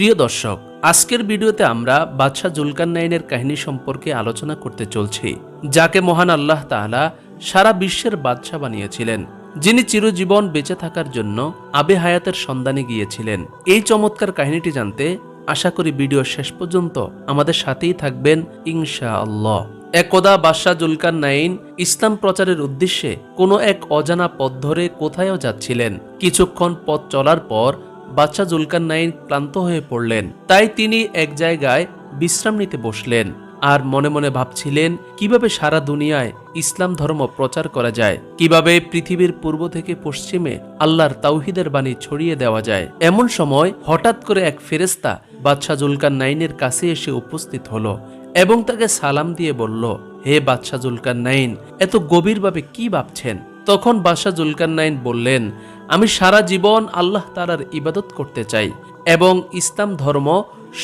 প্রিয় দর্শক, আজকের ভিডিওতে আমরা বাদশাহ জুলকান নাইনের কাহিনী সম্পর্কে আলোচনা করতে চলছি, যাকে মহান আল্লাহ তাআলা সারা বিশ্বের বাদশাহ বানিয়েছিলেন, যিনি চিরজীবন বেঁচে থাকার জন্য আবে হায়াতের সন্ধানে গিয়েছিলেন। এই চমৎকার কাহিনীটি জানতে আশা করি ভিডিও শেষ পর্যন্ত আমাদের সাথেই থাকবেন ইনশা আল্লাহ একদা বাদশাহ জুলকান নাইন ইসলাম প্রচারের উদ্দেশ্যে কোনো এক অজানা পথ ধরে কোথায়ও যাচ্ছিলেন। কিছুক্ষণ পথ চলার পর বাদশাহ জুলকান নাইন ক্লান্ত হয়ে পড়লেন। তাই তিনি এক জায়গায় বিশ্রাম নিতে বসলেন আর মনে মনে ভাবছিলেন, কীভাবে সারা দুনিয়ায় ইসলাম ধর্ম প্রচার করা যায়? কীভাবে পৃথিবীর পূর্ব থেকে পশ্চিমে আল্লাহর তাওহিদের বাণী ছড়িয়ে দেওয়া যায়? এমন সময় হঠাৎ করে এক ফেরেস্তা বাদশাহ জুলকান নাইনের কাছে এসে উপস্থিত হলো এবং তাকে সালাম দিয়ে বলল, হে বাদশাহ জুলকান নাইন এত গভীরভাবে কি ভাবছেন? তখন বাদশাহ জুলকান নাইন বললেন, আমি সারা জীবন আল্লাহ তালার ইবাদত করতে চাই এবং ইসলাম ধর্ম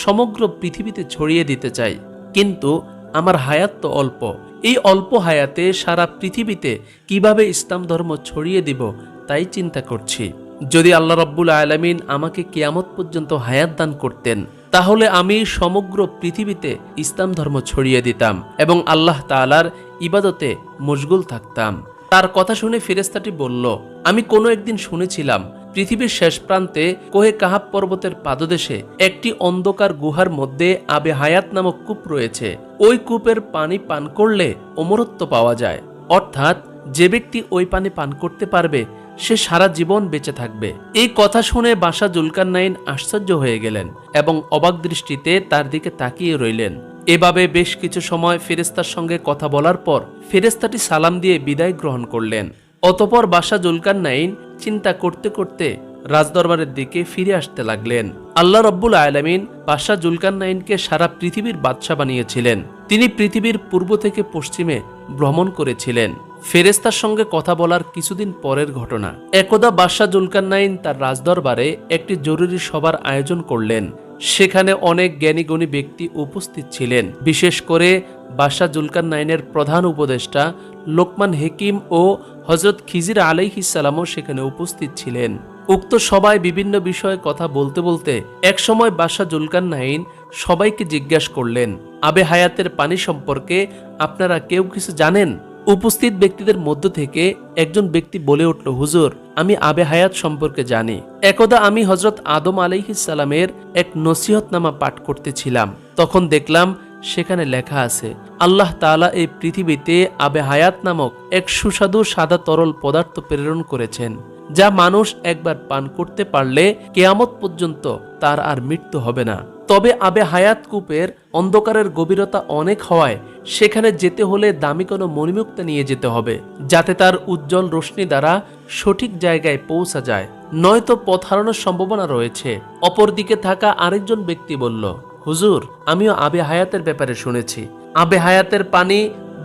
সমগ্র পৃথিবীতে ছড়িয়ে দিতে চাই। কিন্তু আমার হায়াত তো অল্প। এই অল্প হায়াতে সারা পৃথিবীতে কীভাবে ইসলাম ধর্ম ছড়িয়ে দিব তাই চিন্তা করছি। যদি আল্লাহ রব্বুল আলমিন আমাকে কিয়ামত পর্যন্ত হায়াত দান করতেন, তাহলে আমি সমগ্র পৃথিবীতে ইসলাম ধর্ম ছড়িয়ে দিতাম এবং আল্লাহ তালার ইবাদতে মশগুল থাকতাম। তার কথা শুনে ফেরেস্তাটি বলল, আমি কোনো একদিন শুনেছিলাম, পৃথিবীর শেষ প্রান্তে কোহে কাহাব পর্বতের পাদদেশে একটি অন্ধকার গুহার মধ্যে আবে হায়াত নামক কূপ রয়েছে। ওই কূপের পানি পান করলে অমরত্ব পাওয়া যায়। অর্থাৎ যে ব্যক্তি ওই পানি পান করতে পারবে, সে সারা জীবন বেঁচে থাকবে। এই কথা শুনে বাসা জুলকার নাইন আশ্চর্য হয়ে গেলেন এবং অবাক দৃষ্টিতে তার দিকে তাকিয়ে রইলেন। এভাবে বেশ কিছু সময় ফেরেস্তার সঙ্গে কথা বলার পর ফেরেস্তাটি সালাম দিয়ে বিদায় গ্রহণ করলেন। অতপর বাসা জুলকার নাইন চিন্তা করতে করতে রাজদরবারের দিকে ফিরে আসতে লাগলেন। আল্লাহ রব্বুল আয়ালামিন বাদশাহ জুলকান নাইনকে সারা পৃথিবীর বাদশাহ বানিয়েছিলেন। তিনি পৃথিবীর পূর্ব থেকে পশ্চিমে ভ্রমণ করেছিলেন। ফেরেস্তার সঙ্গে কথা বলার কিছুদিন পরের ঘটনা। একদা বাদশাহ জুলকান নাইন তার রাজদরবারে একটি জরুরি সভার আয়োজন করলেন। সেখানে অনেক জ্ঞানীগুণী ব্যক্তি উপস্থিত ছিলেন। বিশেষ করে বাদশাহ জুলকান নাইনের প্রধান উপদেষ্টা লোকমান হেকিম ও হজরত খিজির আলাইহিসালামও সেখানে উপস্থিত ছিলেন। উক্ত সবাই বিভিন্ন বিষয়ে কথা বলতে বলতে একসময় বাদশাহ জুলকান নাইন সবাইকে জিজ্ঞাসা করলেন, আবে হায়াতের পানি সম্পর্কে আপনারা কেউ কিছু জানেন? উপস্থিত ব্যক্তিদের মধ্য থেকে একজন ব্যক্তি বলে উঠল, হুজুর, আমি আবে হায়াত সম্পর্কে জানি। একদা আমি হজরত আদম আলাইহিসালামের এক নসিহতনামা পাঠ করতেছিলাম। তখন দেখলাম সেখানে লেখা আছে, আল্লাহ তালা এই পৃথিবীতে আবে হায়াত নামক এক সুস্বাদু সাদা তরল পদার্থ প্রেরণ করেছেন। যা মানুষ একবার পান করতে পারলে কেয়ামত পর্যন্ত তার আর মৃত্যু হবে না। তবে আবে হায়াত কূপের অন্ধকারের গভীরতা অনেক হওয়ায় সেখানে যেতে হলে দামি কোনো মণিমুক্তা নিয়ে যেতে হবে, যাতে তার উজ্জ্বল রশ্মি দ্বারা সঠিক জায়গায় পৌঁছা যায়। নয়তো পথ হারানোর সম্ভাবনা রয়েছে। অপরদিকে থাকা আরেকজন ব্যক্তি বলল, হুজুর, আমিও আবে হায়াতের ব্যাপারে শুনেছি। আবে হায়াতের পানি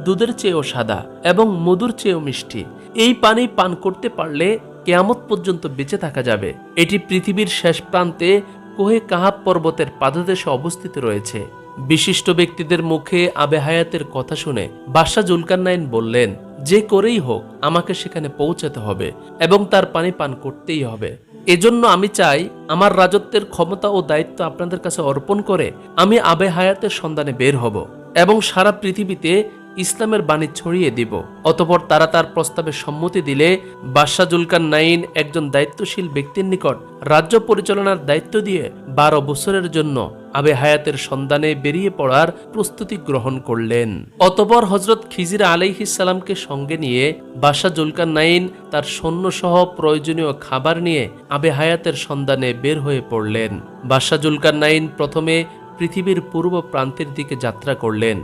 দুধের চেয়েও সাদা এবং মধুর চেয়েও মিষ্টি। এই পানি পান করতে পারলে কেয়ামত পর্যন্ত বেঁচে থাকা যাবে। এটি পৃথিবীর শেষ প্রান্তে কোহে কাহাব পর্বতের পাদদেশে অবস্থিত রয়েছে। বিশিষ্ট ব্যক্তিদের মুখে আবে হায়াতের কথা শুনে বাদশাহ জুলকান্নাইন বললেন, যে করেই হোক, আমাকে সেখানে পৌঁছাতে হবে এবং তার পানি পান করতেই হবে। এজন্য আমি চাই, আমার রাজত্বের ক্ষমতা ও দায়িত্ব আপনাদের কাছে অর্পণ করে আমি আবে হায়াতের সন্ধানে বের হব এবং সারা পৃথিবীতে ইসলামের বাণী ছড়িয়ে দিব। অতপর তারা তার প্রস্তাবে সম্মতি দিলে বাদশাহ জুলকান নাইন একজন দায়িত্বশীল ব্যক্তির নিকট রাজ্য পরিচালনার দায়িত্ব দিয়ে বারো বছরের জন্য আবে হায়াতের সন্ধানে বেরিয়ে পড়ার প্রস্তুতি গ্রহণ করলেন। অতপর হজরত খিজির আলাইহিসালামকে সঙ্গে নিয়ে বাদশাহ জুলকান নাইন তার সৈন্যসহ প্রয়োজনীয় খাবার নিয়ে আবে হায়াতের সন্ধানে বের হয়ে পড়লেন। বাদশাহ জুলকান নাইন প্রথমে পৃথিবীর পূর্ব প্রান্তের দিকে যাত্রা করলেন।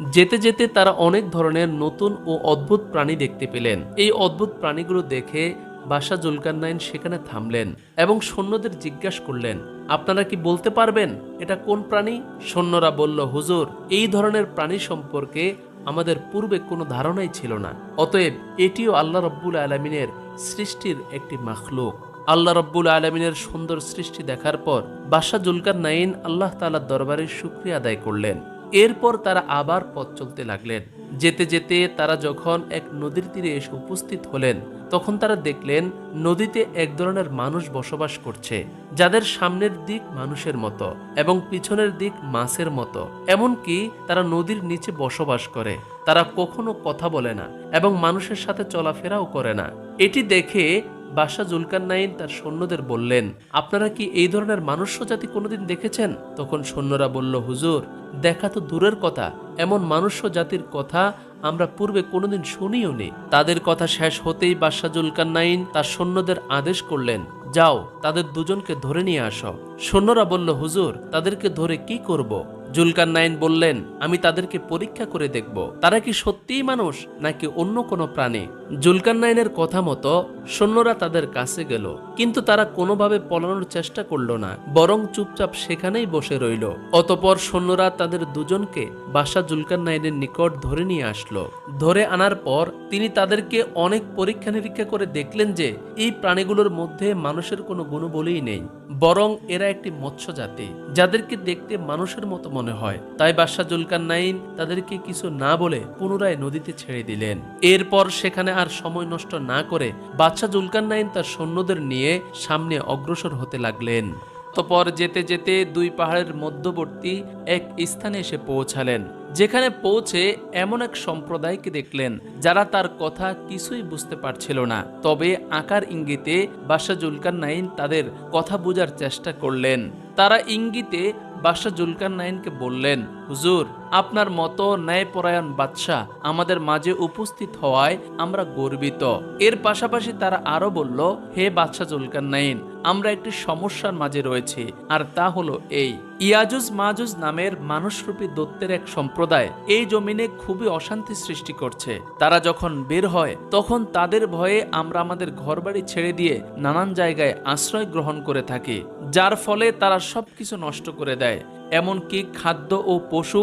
যেতে যেতে তারা অনেক ধরনের নতুন ও অদ্ভুত প্রাণী দেখতে পেলেন। এই অদ্ভুত প্রাণীগুলো দেখে বাসা জুলকান্নাইন সেখানে থামলেন এবং সৈন্যদের জিজ্ঞাসা করলেন, আপনারা কি বলতে পারবেন? এটা কোন প্রাণী? সৈন্যরা বলল, হুজুর, এই ধরনের প্রাণী সম্পর্কে আমাদের পূর্বে কোনো ধারণাই ছিল না। অতএব এটিও আল্লাহ রব্বুল আলমিনের সৃষ্টির একটি মাখলুক। আল্লাহ রব্বুল আলমিনের সুন্দর সৃষ্টি দেখার পর বাসা জুলকার নাইন আল্লাহ তালার দরবারে শুক্রিয়া আদায় করলেন। এরপর তারা আবার পথ চলতে লাগলেন। যেতে যেতে তারা যখন এক নদীর তীরে এসে উপস্থিত হলেন, তখন তারা দেখলেন নদীতে এক ধরনের মানুষ বসবাস করছে, যাদের সামনের দিক মানুষের মতো এবং পিছনের দিক মাছের মতো। এমনকি তারা নদীর নিচে বসবাস করে, তারা কখনো কথা বলে না এবং মানুষের সাথে চলাফেরাও করে না। এটি দেখে বাদশাহ জুলকারনাইন তার সৈন্যদের বললেন, আপনারা কি এই ধরনের মানুষ্য জাতি কোনোদিন দেখেছেন? তখন সৈন্যরা বলল, হুজুর, দেখা তো দূরের কথা। এমন মানুষ্য জাতির কথা আমরা পূর্বে কোনোদিন শুনিও নি। তাদের কথা শেষ হতেই বাদশাহ জুলকারনাইন তার সৈন্যদের আদেশ করলেন, যাও, তাদের দুজনকে ধরে নিয়ে আসো। সৈন্যরা বলল, হুজুর, তাদেরকে ধরে কি করব? জুলকার নাইন বললেন, আমি তাদেরকে পরীক্ষা করে দেখব। তারা কি সত্যিই মানুষ, নাকি অন্য কোনো প্রাণী? জুলকার নাইনের কথা মতো সৈন্যরা তাদের কাছে গেল, কিন্তু তারা কোনোভাবে পলানোর চেষ্টা করল না, বরং চুপচাপ সেখানেই বসে রইল। অতপর সৈন্যরা তাদের দুজনকে বাসা জুলকার নাইনের নিকট ধরে নিয়ে আসলো। ধরে আনার পর তিনি তাদেরকে অনেক পরীক্ষা নিরীক্ষা করে দেখলেন যে, এই প্রাণীগুলোর মধ্যে মানুষের কোনো গুণবলই নেই, বরং এরা একটি মৎস্য জাতি যাদেরকে দেখতে মানুষের মতো মনে হয়। তাই বাদশাহ জুলকার নাইন তাদেরকে কিছু না বলে পুনরায় নদীতে ছেড়ে দিলেন। এরপর সেখানে আর সময় নষ্ট না করে বাদশাহ জুলকার নাইন তার সৈন্যদের নিয়ে সামনে অগ্রসর হতে লাগলেন। অতপর যেতে যেতে দুই পাহাড়ের মধ্যবর্তী এক স্থানে এসে পৌঁছালেন। যেখানে পৌঁছে এমন এক সম্প্রদায়কে দেখলেন যারা তার কথা কিছুই বুঝতে পারছিল না। তবে আকার ইঙ্গিতে বাদশাহ জুলকার নাইন তাদের কথা বোঝার চেষ্টা করলেন। তারা ইঙ্গিতে বাদশাহ জুলকার নাইনকে বললেন, হুজুর, আপনার মতো ন্যায়পরায়ণ বাদশাহ আমাদের মাঝে উপস্থিত হওয়ায় আমরা গর্বিত। এর পাশাপাশি তারা আরও বলল, হে বাদশাহ জুলকার নাইন আমরা একটি সমস্যার মাঝে রয়েছি, আর তা হলো এই। ইয়াজুজ মাজুজ নামের মানুষরূপী দত্তের এক সম্প্রদায় এই জমিনে খুবই অশান্তি সৃষ্টি করছে। তারা যখন বের হয়, তখন তাদের ভয়ে আমরা আমাদের ঘরবাড়ি ছেড়ে দিয়ে নানান জায়গায় আশ্রয় গ্রহণ করে থাকি, যার ফলে তারা সবকিছু নষ্ট করে দেয়, এমনকি খাদ্য ও পশু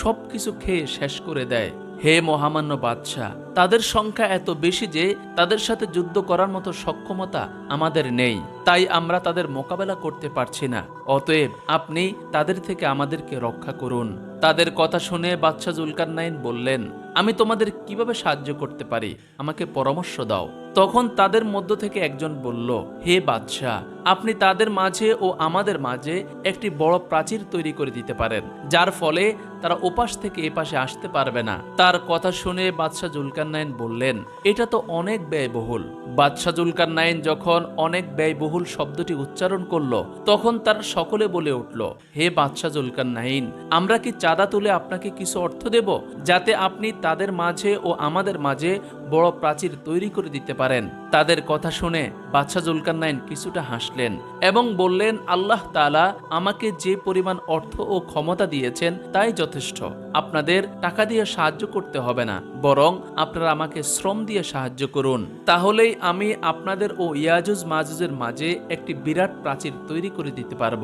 সবকিছু খেয়ে শেষ করে দেয়। হে মহামান্য বাদশাহ, তাদের সংখ্যা এত বেশি যে তাদের সাথে যুদ্ধ করার মতো সক্ষমতা আমাদের নেই। তাই আমরা তাদের মোকাবেলা করতে পারছি না। অতএব আপনি তাদের থেকে আমাদেরকে রক্ষা করুন। তাদের কথা শুনে বাদশাহ জুলকার নাইন বললেন, আমি তোমাদের কীভাবে সাহায্য করতে পারি? আমাকে পরামর্শ দাও। তখন তাদের মধ্য থেকে একজন বলল, হে বাদশাহ আপনি তাদের মাঝে ও আমাদের মাঝে একটি বড় প্রাচীর তৈরি করে দিতে পারেন, যার ফলে তারা ওপাশ থেকে এপাশে আসতে পারবে না। তার কথা শুনে বাদশাহ জুলকার নাইন বললেন, এটা তো অনেক ব্যয়বহুল। বাদশাহ জুলকার নাইন যখন অনেক ব্যয়বহুল শব্দটি উচ্চারণ করল, তখন তার সকলে বলে উঠল, হে বাদশাহ জুলকার নাইন আমরা কি চাঁদা তুলে আপনাকে কিছু অর্থ দেব, যাতে আপনি তাদের মাঝে ও আমাদের মাঝে বড় প্রাচীর তৈরি করে দিতে পারেন? তাদের কথা শুনে বাদশাহ জুলকার নাইন কিছুটা হাসলেন। এবং বললেন আল্লাহ তালা আমাকে যে পরিমাণ অর্থ ও ক্ষমতা দিয়েছেন তাই যথেষ্ট। আপনাদের টাকা দিয়ে সাহায্য করতে হবে না, বরং আপনারা আমাকে শ্রম দিয়ে সাহায্য করুন। তাহলেই আমি আপনাদের ও ইয়াজুজ মাজুজের মাঝে একটি বিরাট প্রাচীর তৈরি করে দিতে পারব।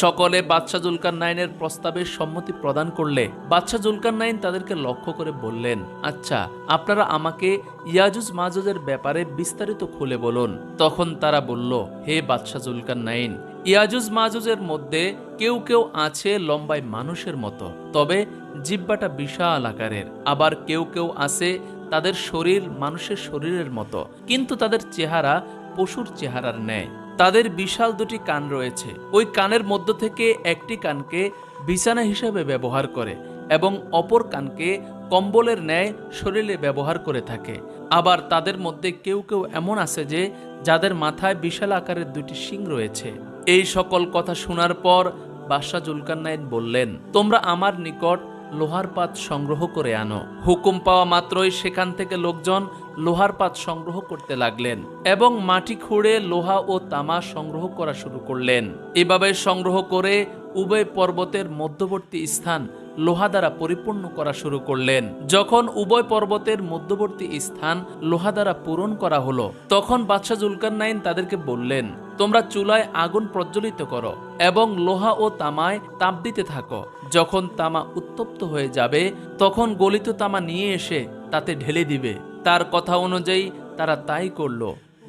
সকলে বাদশাহ জুলকার নাইনের প্রস্তাবে সম্মতি প্রদান করলে বাদশাহ জুলকার নাইন তাদেরকে লক্ষ্য করে বললেন আচ্ছা আপনারা আমাকে ইয়াজুজ মাজুজের ব্যাপারে বিস্তারিত খুলে বলুন। তখন তারা বলল, হে বাদশাহ জুলকার নাইন ইয়াজুজ মাজুজের মধ্যে কেউ কেউ আছে লম্বায় মানুষের মতো, তবে জিব্বাটা বিশাল আকারের। আবার কেউ কেউ আছে তাদের শরীর মানুষের শরীরের মতো, কিন্তু তাদের চেহারা পশুর চেহারার ন্যায়। তাদের বিশাল দুটি কান রয়েছে। ওই কানের মধ্য থেকে একটি কানকে বিছানা হিসেবে ব্যবহার করে এবং অপর কানকে কম্বলের ন্যায় শরীরে ব্যবহার করে থাকে। আবার তাদের মধ্যে কেউ কেউ এমন আছে যে, যাদের মাথায় বিশাল আকারের দুটি শিং রয়েছে। এই সকল কথা শোনার পর বাদশাহ জুলকারনাইন বললেন, তোমরা আমার নিকট লোহার পাত সংগ্রহ করে আনো। হুকুম পাওয়া মাত্রই সেখান থেকে লোকজন লোহার পাত সংগ্রহ করতে লাগলেন এবং মাটি খুঁড়ে লোহা ও তামা সংগ্রহ করা শুরু করলেন। এভাবে সংগ্রহ করে উভয় পর্বতের মধ্যবর্তী স্থান লোহা দ্বারা পরিপূর্ণ করা শুরু করলেন। যখন উভয় পর্বতের মধ্যবর্তী স্থান লোহা দ্বারা পূরণ করা হলো, তখন বাদশাহ জুলকারনাইন তাদেরকে বললেন তোমরা চুলায় আগুন প্রজ্বলিত করো এবং লোহা ও তামায় তাপ দিতে থাকো। যখন তামা উত্তপ্ত হয়ে যাবে, তখন গলিত তামা নিয়ে এসে তাতে ঢেলে দিবে। তার কথা অনুযায়ী তারা তাই করল।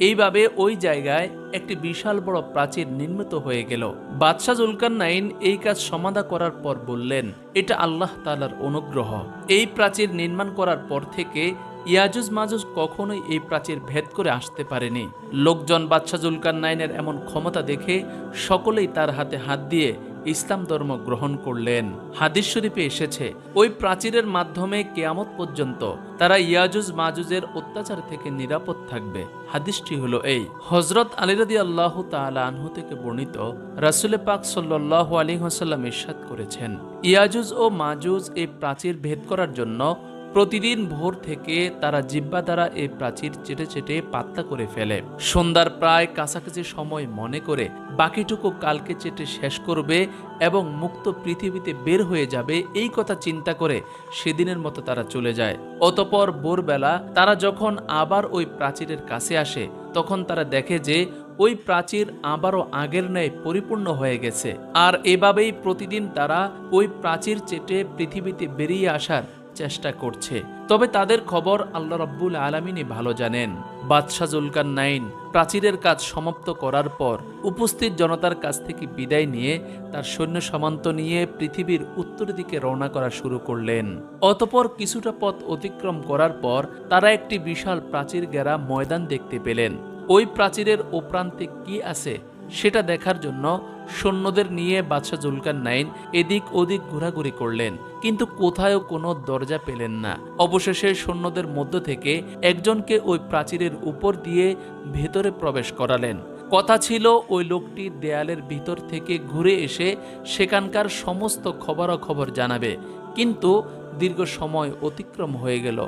এইভাবে ওই জায়গায় একটি বিশাল বড় প্রাচীর নির্মিত হয়ে গেল। বাদশাহ জুলকার নাইন এই কাজ সমাধা করার পর বললেন, এটা আল্লাহ তালার অনুগ্রহ। এই প্রাচীর নির্মাণ করার পর থেকে ইয়াজুজ মাজুজ কখনোই এই প্রাচীর ভেদ করে আসতে পারেনি। লোকজন বাদশাহ জুলকার নাইনের এমন ক্ষমতা দেখে সকলেই তার হাতে হাত দিয়ে ইসলাম ধর্ম গ্রহণ করলেন। হাদিস শরীফে এসেছে, ওই প্রাচীরের মাধ্যমে কেয়ামত পর্যন্ত তারা ইয়াজুজ মাজুজের অত্যাচার থেকে নিরাপদ থাকবে। হাদিসটি হলো এই হজরত আলিরাদি আল্লাহ আনহু থেকে বর্ণিত রাসুলে পাক সাল্লাহ আলী হাসাল্লাম ইরশাদ করেছেন, ইয়াজুজ ও মাজুজ এই প্রাচীর ভেদ করার জন্য প্রতিদিন ভোর থেকে তারা জিব্বা দ্বারা এই প্রাচীর চেটে চেটে পাত্তা করে ফেলে। সন্ধ্যার প্রায় কাছাকাছি সময় মনে করে বাকিটুকু কালকে চেটে শেষ করবে এবং মুক্ত পৃথিবীতে বের হয়ে যাবে এই কথা চিন্তা করে সেদিনের মতো তারা চলে যায়। অতপর ভোরবেলা তারা যখন আবার ওই প্রাচীরের কাছে আসে, তখন তারা দেখে যে ওই প্রাচীর আবারও আগের ন্যায় পরিপূর্ণ হয়ে গেছে। আর এভাবেই প্রতিদিন তারা ওই প্রাচীর চেটে পৃথিবীতে বেরিয়ে আসার চেষ্টা করছে। তবে তাদের খবর আল্লাহ রব্বুল আলমিনই ভালো জানেন। বাদশাহ জুলকান নাইন প্রাচীরের কাজ সমাপ্ত করার পর উপস্থিত জনতার কাছ থেকে বিদায় নিয়ে তার সৈন্য সামন্ত নিয়ে পৃথিবীর উত্তর দিকে রওনা করা শুরু করলেন। অতপর কিছুটা পথ অতিক্রম করার পর তারা একটি বিশাল প্রাচীর গেরা ময়দান দেখতে পেলেন। ওই প্রাচীরের ও প্রান্তে কি আছে সেটা দেখার জন্য সৈন্যদের নিয়ে বাদশাহ জুলকান নাইন এদিক ওদিক ঘোরাঘুরি করলেন, কিন্তু কোথাও কোনো দরজা পেলেন না। অবশেষে সৈন্যদের মধ্য থেকে একজনকে ওই প্রাচীরের উপর দিয়ে ভেতরে প্রবেশ করালেন। কথা ছিল, ওই লোকটি দেয়ালের ভিতর থেকে ঘুরে এসে সেখানকার সমস্ত খবরাখবর জানাবে। কিন্তু দীর্ঘ সময় অতিক্রম হয়ে গেল।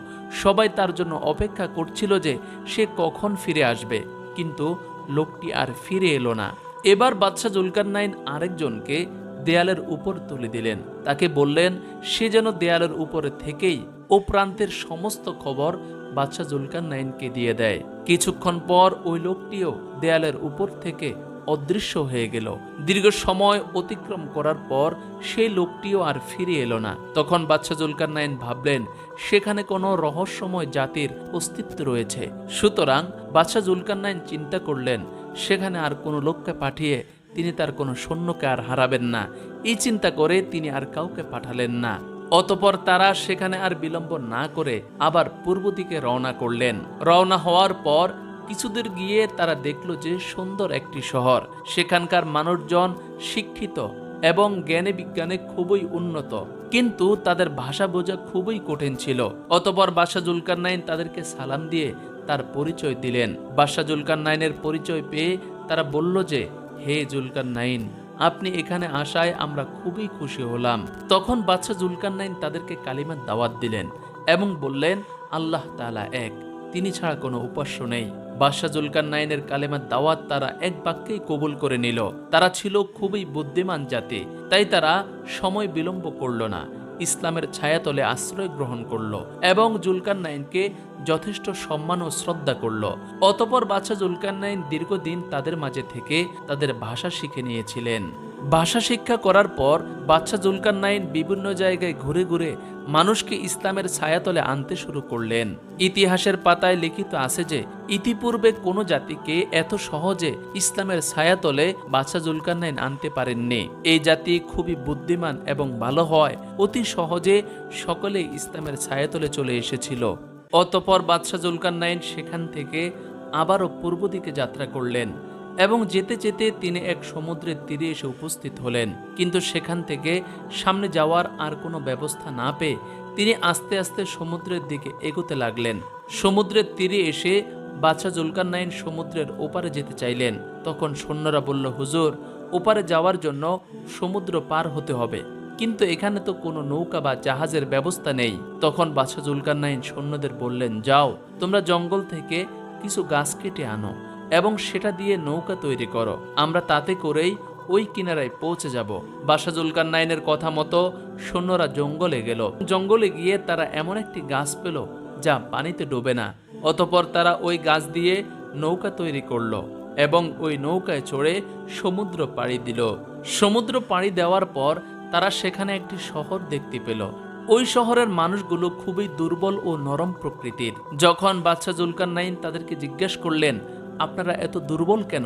সবাই তার জন্য অপেক্ষা করছিল যে সে কখন ফিরে আসবে। কিন্তু লোকটি আর ফিরে এলো না। এবার বাদশাহ জুলকার নাইন আরেকজনকে দেয়ালের উপর তুলে দিলেন। তাকে বললেন, সে যেন দেয়ালের উপরে থেকেই ও প্রান্তের সমস্ত খবর বাদশাহ জুলকার নাইনকে দিয়ে দেয়। কিছুক্ষণ পর ওই লোকটিও দেয়ালের উপর থেকে অদৃশ্য হয়ে গেল। দীর্ঘ সময় অতিক্রম করার পর সেই লোকটিও আর ফিরে এলো না। তখন বাদশাহ জুলকার নাইন ভাবলেন, সেখানে কোনো রহস্যময় জাতির অস্তিত্ব রয়েছে। সুতরাং বাদশাহ জুলকার নাইন চিন্তা করলেন সেখানে আর কোনো লোককে পাঠিয়ে তিনি তার কোনো সৈন্যকে আর হারাবেন না। এই চিন্তা করে তিনি আর কাউকে পাঠালেন না। অতপর তারা সেখানে আর বিলম্ব না করে আবার পূর্ব দিকে রওনা করলেন। রওনা হওয়ার পর কিছুদূর গিয়ে তারা দেখল যে সুন্দর একটি শহর। সেখানকার মানুষজন শিক্ষিত এবং জ্ঞানে বিজ্ঞানে খুবই উন্নত। কিন্তু তাদের ভাষা বোঝা খুবই কঠিন ছিল। অতপর বাদশাহ জুলকার নাইন তাদেরকে সালাম দিয়ে তার পরিচয় দিলেন। বাদশাহ জুলকার নাইনের পরিচয় পেয়ে তারা বলল যে, হে জুলকার নাইন আপনি এখানে আসায় আমরা খুবই খুশি হলাম। তখন বাদশাহ জুলকার নাইন তাদেরকে কালিমার দাওয়াত দিলেন এবং বললেন, আল্লাহ তাআলা এক, তিনি ছাড়া কোনো উপাস্য নেই। বাদশাহ জুলকার নাইনের কালেমার দাওয়াত তারা এক বাক্যেই কবুল করে নিল। তারা ছিল খুবই বুদ্ধিমান জাতি, তাই তারা সময় বিলম্ব করল না। ইসলামের ছায়াতলে আশ্রয় গ্রহণ করল এবং জুলকার নাইনকে যথেষ্ট সম্মান ও শ্রদ্ধা করল। অতপর বাচ্চা জুলকার নাইন দীর্ঘদিন তাদের মাঝে থেকে তাদের ভাষা শিখে নিয়েছিলেন। ভাষা শিক্ষা করার পর বাচ্চা জুলকার নাইন বিভিন্ন জায়গায় ঘুরে ঘুরে মানুষকে ইসলামের ছায়াতলে আনতে শুরু করলেন। ইতিহাসের পাতায় লিখিত আছে যে, ইতিপূর্বে কোনো জাতিকে এত সহজে ইসলামের ছায়াতলে বাচ্চা জুলকার নাইন আনতে পারেননি। এই জাতি খুবই বুদ্ধিমান এবং ভালো হয় অতি সহজে সকলে ইসলামের ছায়াতলে চলে এসেছিল। অতপর বাদশাহ জুলকার নাইন সেখান থেকে আবারও পূর্ব দিকে যাত্রা করলেন। এবং যেতে যেতে তিনি এক সমুদ্রের তীরে এসে উপস্থিত হলেন। কিন্তু সেখান থেকে সামনে যাওয়ার আর কোনো ব্যবস্থা না পেয়ে তিনি আস্তে আস্তে সমুদ্রের দিকে এগোতে লাগলেন। সমুদ্রের তীরে এসে বাদশাহ জুলকার নাইন সমুদ্রের ওপারে যেতে চাইলেন। তখন সৈন্যরা বলল, হুজুর, ওপারে যাওয়ার জন্য সমুদ্র পার হতে হবে। কিন্তু এখানে তো কোনো নৌকা বা জাহাজের ব্যবস্থা নেই। তখন বাদশাহ জুলকার নাইন সৈন্যদের বললেন, যাও, তোমরা জঙ্গল থেকে কিছু গাছ কেটে আনো। এবং সেটা দিয়ে নৌকা তৈরি করো। আমরা তাতে করেই ওই কিনারায় পৌঁছে যাব। বাদশাহ জুলকার নাইনের কথা মতো সৈন্যরা জঙ্গলে গেল। জঙ্গলে গিয়ে তারা এমন একটি গাছ পেল যা পানিতে ডোবে না। অতপর তারা ওই গাছ দিয়ে নৌকা তৈরি করল এবং ওই নৌকায় চড়ে সমুদ্র পাড়ি দিল। সমুদ্র পাড়ি দেওয়ার পর তারা সেখানে একটি শহর দেখতে পেল। ওই শহরের মানুষগুলো খুবই দুর্বল ও নরম প্রকৃতির। যখন বাচ্চা জুলকার নাইন তাদেরকে জিজ্ঞেস করলেন আপনারা এত দুর্বল কেন?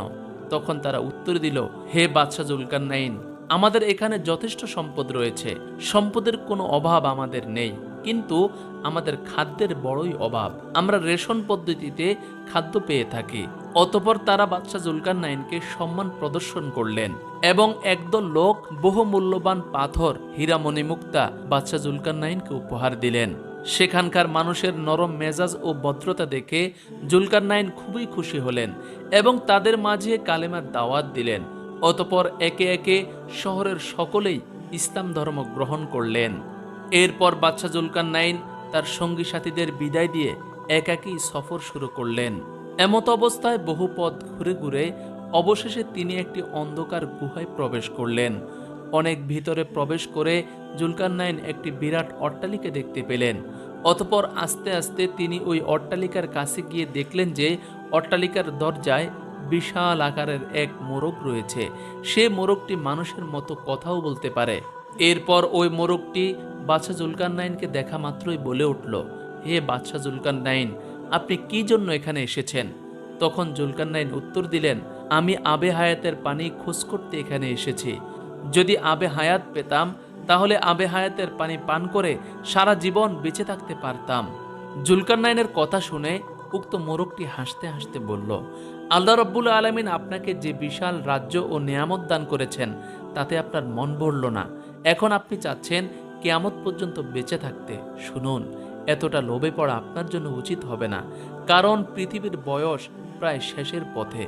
তখন তারা উত্তর দিল, হে বাদশাহ জুলকার নাইন আমাদের এখানে যথেষ্ট সম্পদ রয়েছে। সম্পদের কোনো অভাব আমাদের নেই। কিন্তু আমাদের খাদ্যের বড়ই অভাব। আমরা রেশন পদ্ধতিতে খাদ্য পেয়ে থাকি। অতপর তারা বাদশাহ জুলকার নাইনকে সম্মান প্রদর্শন করলেন এবং একদল লোক বহু মূল্যবান পাথর হীরামণি মুক্তা বাদশাহ জুলকার নাইনকে উপহার দিলেন। সেখানকার মানুষের নরম মেজাজ ও ভদ্রতা দেখে জুলকার নাইন খুবই খুশি হলেন এবং তাদের মাঝে কালেমার দাওয়াত দিলেন। অতপর একে একে শহরের সকলেই ইসলাম ধর্ম গ্রহণ করলেন। এরপর বাচ্চা জুলকার নাইন তার সঙ্গী সাথীদের বিদায় দিয়ে একাকী সফর শুরু করলেন। এমত অবস্থায় বহু পথ ঘুরে ঘুরে অবশেষে তিনি একটি অন্ধকার গুহায় প্রবেশ করলেন। অনেক ভিতরে প্রবেশ করে জুলকার নাইন একটি বিরাট অট্টালিকা দেখতে পেলেন। অতপর আস্তে আস্তে তিনি ওই অট্টালিকার কাছে গিয়ে দেখলেন যে অট্টালিকার দরজায় বিশাল আকারের এক মোরগ রয়েছে। সে মোরগটি মানুষের মতো কথাও বলতে পারে। এরপর ওই মোরগটি বাদশাহ জুলকার নাইনকে দেখা মাত্রই বলে উঠল, হে বাদশাহ জুলকার নাইন আপনি কি জন্য এখানে এসেছেন? তখন জুলকার নাইন উত্তর দিলেন, আমি আবে হায়াতের পানি খোঁজ করতে এখানে এসেছি। যদি আবে হায়াত পেতাম, তাহলে আবে হায়াতের পানি পান করে সারা জীবন বেঁচে থাকতে পারতাম। জুলকার নাইনের কথা শুনে উক্ত মোরগটি হাসতে হাসতে বলল, আল্লাহ রব্বুল আলমিন আপনাকে যে বিশাল রাজ্য ও নিয়ামত দান করেছেন, তাতে আপনার মন ভরল না। এখন আপনি চাচ্ছেন কেয়ামত পর্যন্ত বেঁচে থাকতে। শুনুন, এতটা লোভে পড়া আপনার জন্য উচিত হবে না, কারণ পৃথিবীর বয়স প্রায় শেষের পথে।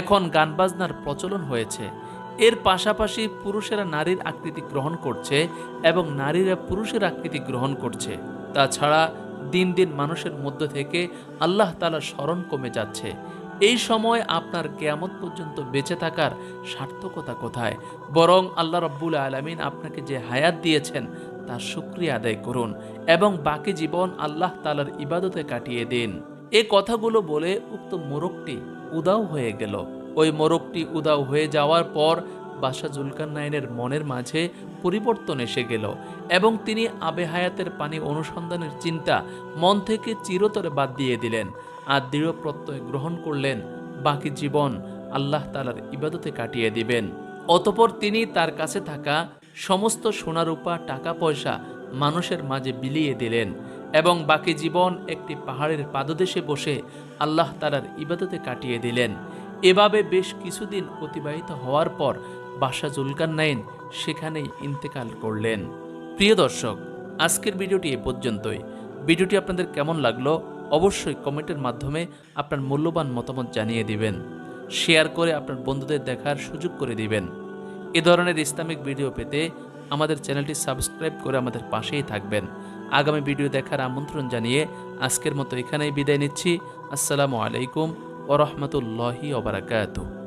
এখন গান বাজনার প্রচলন হয়েছে। এর পাশাপাশি পুরুষেরা নারীর আকৃতি গ্রহণ করছে এবং নারীরা পুরুষের আকৃতি গ্রহণ করছে। তাছাড়া দিন দিন মানুষের মধ্য থেকে আল্লাহ তালা স্মরণ কমে যাচ্ছে। এই সময় আপনার কেয়ামত পর্যন্ত বেঁচে থাকার সার্থকতা কোথায়? বরং আল্লাহ রব্বুল আলমিন আপনাকে যে হায়াত দিয়েছেন, তার শুক্রিয়া আদায় করুন এবং বাকি জীবন আল্লাহ তালার ইবাদতে কাটিয়ে দিন। এ কথাগুলো বলে উক্ত মোরগটি উদাও হয়ে গেল। ওই মোরগটি উদাও হয়ে যাওয়ার পর বাদশাহ জুলকার নাইনের মনের মাঝে পরিবর্তন এসে গেল এবং তিনি আবে হায়াতের পানি অনুসন্ধানের চিন্তা মন থেকে চিরতরে বাদ দিয়ে দিলেন, আর দৃঢ় প্রত্যয় গ্রহণ করলেন, বাকি জীবন আল্লাহ তালার ইবাদতে কাটিয়ে দিবেন। অতপর তিনি তার কাছে থাকা সমস্ত সোনারূপা টাকা পয়সা মানুষের মাঝে বিলিয়ে দিলেন এবং বাকি জীবন একটি পাহাড়ের পাদদেশে বসে আল্লাহ তালার ইবাদতে কাটিয়ে দিলেন। এভাবে বেশ কিছুদিন অতিবাহিত হওয়ার পর বাসা জুলকার নাইন সেখানেই ইন্তেকাল করলেন। প্রিয় দর্শক, আজকের ভিডিওটি এ পর্যন্তই। ভিডিওটি আপনাদের কেমন লাগল অবশ্যই কমেন্টের মাধ্যমে আপনার মূল্যবান মতামত জানিয়ে দিবেন। শেয়ার করে আপনার বন্ধুদের দেখার সুযোগ করে দিবেন। এ ধরনের ইসলামিক ভিডিও পেতে আমাদের চ্যানেলটি সাবস্ক্রাইব করে আমাদের পাশেই থাকবেন। আগামী ভিডিও দেখার আমন্ত্রণ জানিয়ে আজকের মতো এখানেই বিদায় নিচ্ছি। আসসালামু আলাইকুম ورحمة الله وبركاته.